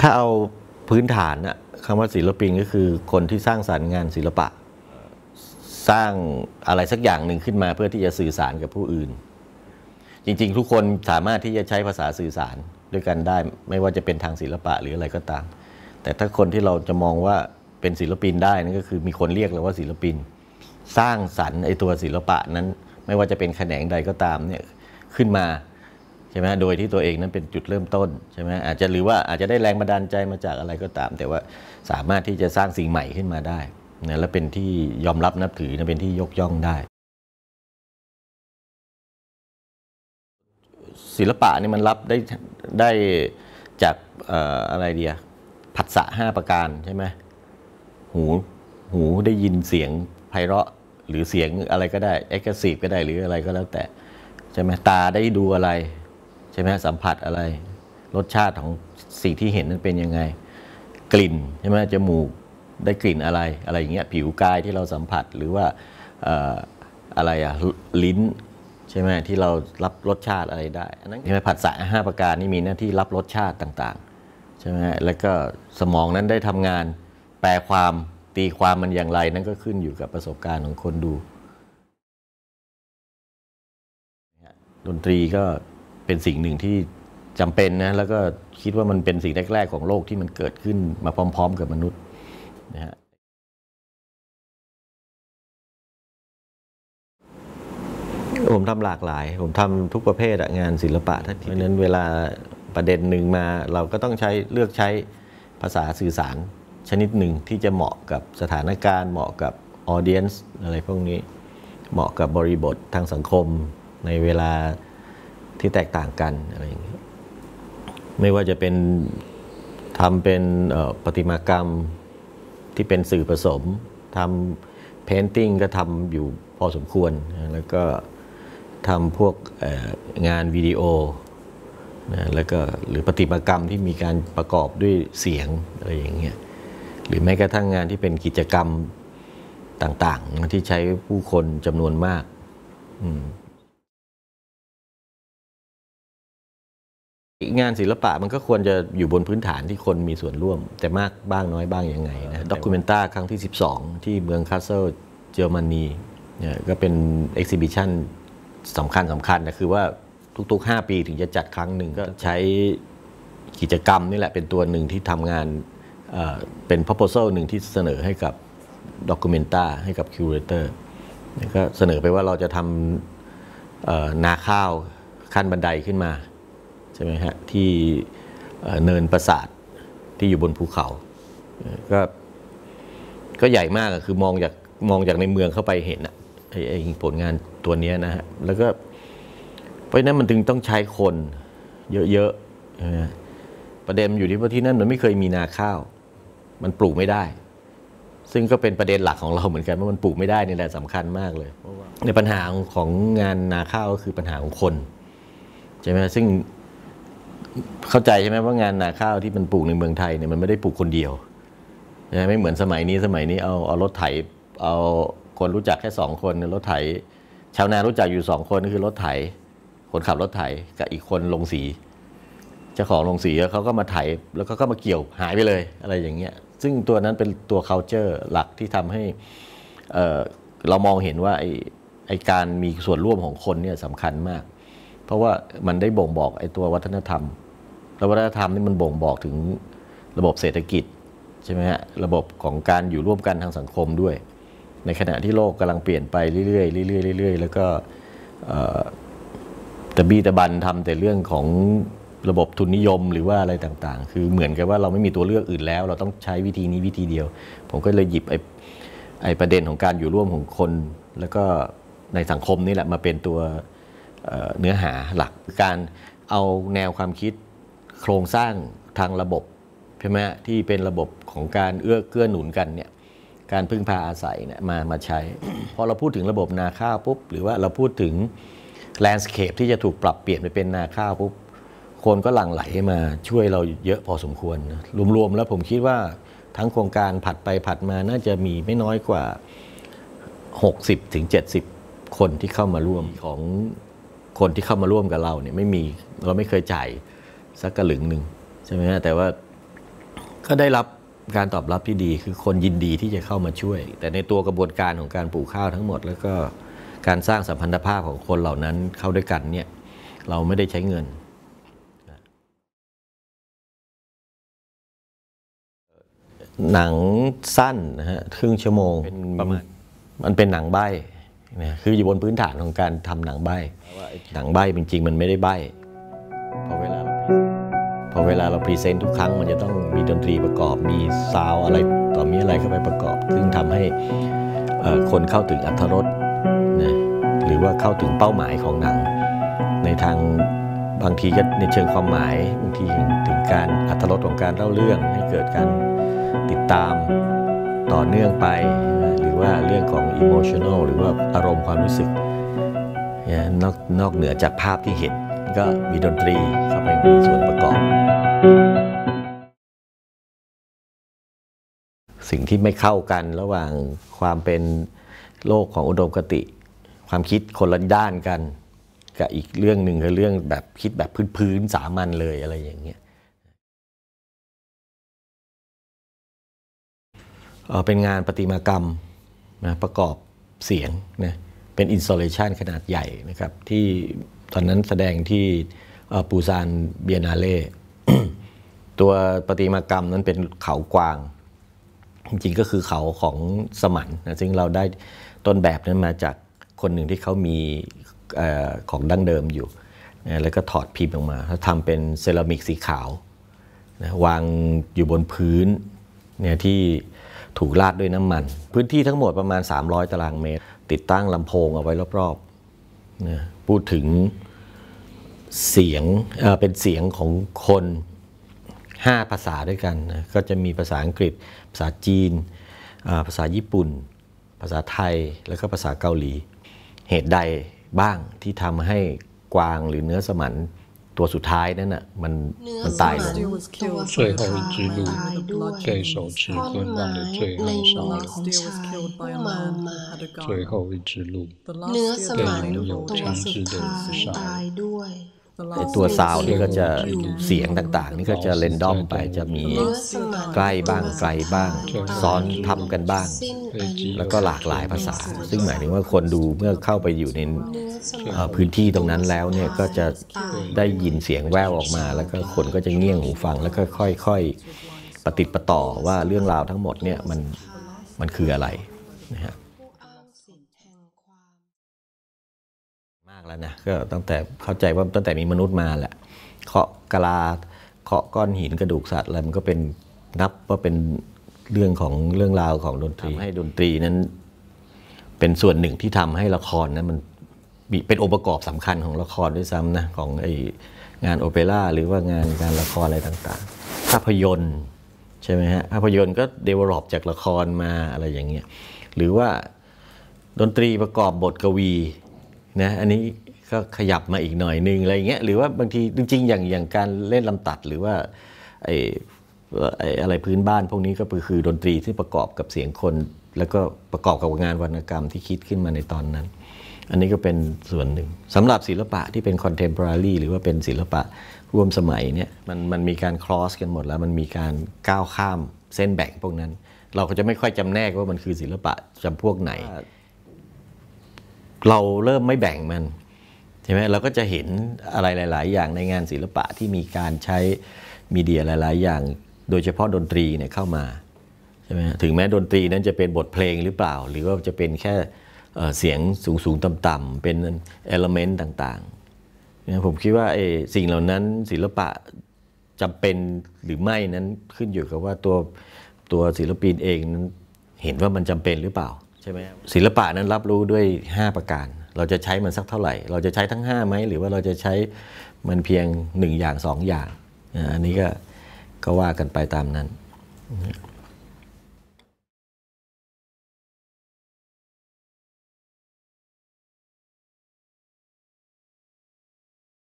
ถ้าเอาพื้นฐานอะคำว่าศิลปินก็คือคนที่สร้างสรรค์งานศิลปะ สร้างอะไรสักอย่างหนึ่งขึ้นมาเพื่อที่จะสื่อสารกับผู้อื่น จริง ๆ ทุกคนสามารถที่จะใช้ภาษาสื่อสารด้วยกันได้ ไม่ว่าจะเป็นทางศิลปะหรืออะไรก็ตาม แต่ถ้าคนที่เราจะมองว่าเป็นศิลปินได้นั่นก็คือมีคนเรียกเราว่าศิลปิน สร้างสรรค์ไอตัวศิลปะนั้น ไม่ว่าจะเป็นแขนงใดก็ตามเนี่ยขึ้นมา ใช่ไหมโดยที่ตัวเองนั้นเป็นจุดเริ่มต้นใช่ไหมอาจจะหรือว่าอาจจะได้แรงบันดาลใจมาจากอะไรก็ตาม แต่ว่าสามารถที่จะสร้างสิ่งใหม่ขึ้นมาได้นะและเป็นที่ยอมรับนับถือนะเป็นที่ยกย่องได้ ศิลปะนี่มันรับได้ได้จากออะไรเดียผัสสะห้าประการใช่ไหมหูหูได้ยินเสียงไพเราะหรือเสียงอะไรก็ได้เอ็กซ์ซีฟก็ได้หรืออะไรก็แล้วแต่ใช่ไหมตาได้ดูอะไร ช่ไหมสัมผัสอะไร รสชาติของสิ่งที่เห็นนั้นเป็นยังไง กลิ่นใช่ไหมจมูกได้กลิ่นอะไรอะไรอย่างเงี้ยผิวกายที่เราสัมผัสหรือว่าเอ่อะไรอะลิ้นใช่ไหมที่เรารับรสชาติอะไรได้อันนั้นใช่ไหมผัสสะห้าประการนี่มีหน้าที่รับรสชาติต่างๆใช่ไหมแล้วก็สมองนั้นได้ทำงานแปลความตีความมันอย่างไรนั่นก็ขึ้นอยู่กับประสบการณ์ของคนดูดนตรีก็ เป็นสิ่งหนึ่งที่จำเป็นนะแล้วก็คิดว่ามันเป็นสิ่งแรกๆของโลกที่มันเกิดขึ้นมาพร้อม ๆ กับมนุษย์นะฮะผมทำหลากหลาย ผมทำทุกประเภทอะงานศิลปะถ้าเพราะฉะนั้นเวลาประเด็นหนึ่งมาเราก็ต้องใช้เลือกใช้ภาษาสื่อสารชนิดหนึ่งที่จะเหมาะกับสถานการณ์ เหมาะกับออเดียนส์อะไรพวกนี้ เหมาะกับบริบททางสังคมในเวลา ที่แตกต่างกันอะไรอย่างนี้ไม่ว่าจะเป็นทำเป็นประติมากรรมที่เป็นสื่อผสมทำเพนติ้งก็ทำอยู่พอสมควร แล้วก็ทำพวกงานวิดีโอนะแล้วก็หรือประติมากรรมที่มีการประกอบด้วยเสียงอะไรอย่างเงี้ยหรือแม้กระทั่งงานที่เป็นกิจกรรมต่างๆ ที่ใช้ผู้คนจำนวนมาก อืม งานศิลปะมันก็ควรจะอยู่บนพื้นฐานที่คนมีส่วนร่วม แต่มากบ้างน้อยบ้างยังไงนะด็อกิเมนต้าครั้งที่ 12 ที่เมืองคาสเซิลเยอรมนีเนี่ยก็เป็นเอ็กซิบิชันสำคัญสำคัญนะคือว่าทุกๆ 5 ปีถึงจะจัดครั้งหนึ่งก็ใช้กิจกรรมนี่แหละเป็นตัวหนึ่งที่ทำงานเอ่อเป็น proposal หนึ่งที่เสนอให้กับด็อกิเมนต้าให้กับคิวเรเตอร์ก็เสนอไปว่าเราจะทำเอ่อนาข้าวขั้นบันไดขึ้นมาใช่ไหมฮะที่เอ่อเนินปราสาทที่อยู่บนภูเขาเอ่อก็ก็ใหญ่มากอะคือมองจากมองจากในเมืองเข้าไปเห็นอะไอ้ไอ้ผลงานตัวเนี้ยนะฮะแล้วก็เพราะฉะนั้นมันถึงต้องใช้คนเยอะๆใช่ไหมฮะประเด็นมันอยู่ที่ว่าที่นั่นมันไม่เคยมีนาข้าว มันปลูกไม่ได้ ซึ่งก็เป็นประเด็นหลักของเราเหมือนกันว่ามันปลูกไม่ได้นี่แหละสำคัญมากเลย ในปัญหาของงานนาข้าวก็คือปัญหาของคนใช่ไหมซึ่ง เข้าใจใช่ไหมว่างานนาข้าวที่มันปลูกในเมืองไทยเนี่ยมันไม่ได้ปลูกคนเดียวใช่ไหมไม่เหมือนสมัยนี้สมัยนี้เอาเอารถไถเอาคนรู้จักแค่สองคนรถไถ ชาวนารู้จักอยู่สองคนก็คือรถไถ คนขับรถไถกับอีกคนลงสีเจ้าของลงสีเขาก็มาไถแล้วก็ก็มาเกี่ยวหายไปเลยอะไรอย่างเงี้ย ซึ่งตัวนั้นเป็นตัว culture หลักที่ทำให้เเรามองเห็นว่าไอไอการมีส่วนร่วมของคนเนี่ยสำคัญมาก เพราะว่ามันได้บ่งบอกไอ้ตัววัฒนธรรม แล้ววัฒนธรรมนี่มันบ่งบอกถึงระบบเศรษฐกิจใช่ไหมฮะระบบของการอยู่ร่วมกันทางสังคมด้วย ในขณะที่โลกกำลังเปลี่ยนไปเรื่อยๆเรื่อยๆเรื่อยๆแล้วก็เอ่อตะบี้ตะบันทำแต่เรื่องของระบบทุนนิยมหรือว่าอะไรต่างๆ คือเหมือนกับว่าเราไม่มีตัวเลือกอื่นแล้ว เราต้องใช้วิธีนี้วิธีเดียว ผมก็เลยหยิบไอ้ไอ้ประเด็นของการอยู่ร่วมของคน แล้วก็ในสังคมนี่แหละมาเป็นตัว เนื้อหาหลักการเอาแนวความคิดโครงสร้างทางระบบใช่ไหมที่เป็นระบบของการเอื้อเกื้อหนุนกันเนี่ยการพึ่งพาอาศัยเนี่ยมามาใช้ พอเราพูดถึงระบบนาข้าวปุ๊บ หรือว่าเราพูดถึงแลนด์สเคปที่จะถูกปรับเปลี่ยนไปเป็นนาข้าวปุ๊บ คนก็หลั่งไหลมาช่วยเราเยอะพอสมควรนะรวมๆแล้วผมคิดว่าทั้งโครงการผัดไปผัดมาน่าจะมีไม่น้อยกว่า 60ถึง70 คนที่เข้ามาร่วมของ คนที่เข้ามาร่วมกับเราเนี่ยไม่มีเราไม่เคยจ่ายสักกระหลึงหนึ่งใช่ไหมฮะแต่ว่าก็ได้รับการตอบรับที่ดีคือคนยินดีที่จะเข้ามาช่วย แต่ในตัวกระบวนการของการปลูกข้าวทั้งหมด แล้วก็การสร้างสัมพันธภาพของคนเหล่านั้นเข้าด้วยกันเนี่ยเราไม่ได้ใช้เงิน หนังสั้นนะฮะครึ่งชั่วโมงเป็นประมาณมันเป็นหนังใบ้ นะคืออยู่บนพื้นฐานของการทำหนังใบหนังใบจริงๆ มันไม่ได้ใบพอเวลาเราพอเวลาเราพรีเซนต์ทุกครั้งมันจะต้องมีดนตรีประกอบมีซาวอะไรต่อมีอะไรเข้าไปประกอบ ซึ่งทำให้คนเข้าถึงอัธรสนะหรือว่าเข้าถึงเป้าหมายของหนัง ในทางบางทีก็ในเชิงความหมายบางทีถึงถึงการอัธรสของการเล่าเรื่องให้เกิดการติดตามต่อเนื่องไป ว่าเรื่องของ emotional หรือว่าอารมณ์ความรู้สึกเนี่ยนอกนอกเหนือจากภาพที่เห็น ก็มีดนตรีเข้าไปมีส่วนประกอบ สิ่งที่ไม่เข้ากันระหว่างความเป็นโลกของอุดมคติ ความคิดคนละด้านกัน กับอีกเรื่องหนึ่งคือเรื่องแบบคิดแบบพื้นๆสามัญเลยอะไรอย่างเงี้ยเป็นงานประติมากรรม นะประกอบเสียงนะเป็นอินสต l เลชันขนาดใหญ่นะครับที่ตอนนั้นแสดงที่ปูซานเบียนาเล่ตัวประติมากรรมนั้นเป็นเขากวาง จริงๆก็คือเขาของสมันนะซึ่งเราได้ต้นแบบนั้นมาจากคนหนึ่งที่เขามีออของดั้งเดิมอยู่นะแล้วก็ถอดพิมพ์ออกมาแล้วทำเป็นเซรามิกสีขาวนะวางอยู่บนพื้นเนี่ยที่ ถูกราดด้วยน้ำมัน พื้นที่ทั้งหมดประมาณ 300 ตารางเมตร ติดตั้งลำโพงเอาไว้รอบๆนะพูดถึงเสียงเเป็นเสียงของคนห้าภาษาด้วยกันนะก็จะมีภาษาอังกฤษ ภาษาจีน ภาษาญี่ปุ่น ภาษาไทย แล้วก็ภาษาเกาหลี เหตุใดบ้างที่ทำให้กวางหรือเนื้อสมัน ตัวสุดท้ายนั้นน่ะมัน เนื้อ มัน ส ตายล มั ง นตัวสุ 最 ด 后 ท้าย 一支路 ตายด้วย 被手持 ท่อน 棍 ไม้ 棒的醉 ใน 汉 มือ 杀 ของ 了。 ชายผู้เมาไม้ 最后一支路 เนื้อสมัน 被拥有 ตัว 枪 สุ 支 ด 的 ท้าย 人杀 ตาย了。ด้วยไอ้ตัวซาวด์นี่ก็จะเสียงต่างๆ นี่ก็จะเรนดอมไปจะมีเนื้อสมันใกล้บ้างไกลบ้างตัวสุดท้ายซ้อนทับกันบ้างสิ้นอายุแล้วก็หลากหลายภาษา ซึ่งหมายถึงว่าคนดูเมื่อเข้าไปอยู่ในเนื้อสมันเอ่อพื้นที่ตรงนั้นแล้วเนี่ยก็จะได้ยินเสียงแว่วออกมา แล้วก็คนก็จะเงี่ยงหูฟังแล้วก็ค่อยๆปฏิดประต่อว่าเรื่องราวทั้งหมดเนี่ยมันมันคืออะไรนะฮะ ผู้อ้างสิทธิ์แห่งความ มากแล้วนะก็ตั้งแต่เข้าใจว่าตั้งแต่มีมนุษย์มาแหละเคาะกะลาเคาะก้อนหินกระดูกสัตว์อะไรมันก็เป็นนับว่าเป็นเรื่องของเรื่องราวของดนตรีให้ดนตรีนั้น เป็นส่วนหนึ่งที่ทำให้ละครนั้นมันเป็นองค์ประกอบสำคัญของละครด้วยซ้ำนะของไองานโอเปร่าหรือว่างานการละครอะไรต่างๆ ภาพยนตร์ใช่ไหมฮะภาพยนตร์ก็ develop จากละครมาอะไรอย่างเงี้ยหรือว่าดนตรีประกอบบทกวี นะอันนี้ก็ขยับมาอีกหน่อยนึงอะไรเงี้ยหรือว่าบางทีจริงๆ อย่างอย่างการเล่นลำตัดหรือว่าไอไอะไรพื้นบ้านพวกนี้ก็คือดนตรีที่ประกอบกับเสียงคน แล้วก็ประกอบกับงานวรรณกรรมที่คิดขึ้นมาในตอนนั้น อันนี้ก็เป็นส่วนหนึ่งสำหรับศิลปะที่เป็น contemporary หรือว่าเป็นศิลปะร่วมสมัยเนี่ยมันมันมีการ cross กันหมดแล้วมันมีการก้าวข้ามเส้นแบ่งพวกนั้น เราก็จะไม่ค่อยจำแนกว่ามันคือศิลปะจำพวกไหน เราเริ่มไม่แบ่งมันใช่ไหมเราก็จะเห็นอะไรหลาย ๆ อย่างในงานศิลปะที่มีการใช้มีเดียหลาย ๆ อย่าง โดยเฉพาะดนตรีเนี่ยเข้ามาใช่ไหมถึงแม้ดนตรีนั้นจะเป็นบทเพลงหรือเปล่า หรือว่าจะเป็นแค่เสียงสูงสูงต่ำ ๆ เป็นเอลเมนต์ต่าง ๆ ผมคิดว่าไอ้สิ่งเหล่านั้นศิลปะจำเป็นหรือไม่นั้นขึ้นอยู่กับว่าตัวตัวศิลปินเองนั้นเห็นว่ามันจำเป็นหรือเปล่า ใช่ไหมศิลปะนั้นรับรู้ด้วย 5 ประการ เราจะใช้มันสักเท่าไหร่ เราจะใช้ทั้ง5ไหมหรือว่าเราจะใช้มันเพียง 1 อย่าง 2 อย่างอ่าอันนี้ก็ก็ว่ากันไปตามนั้น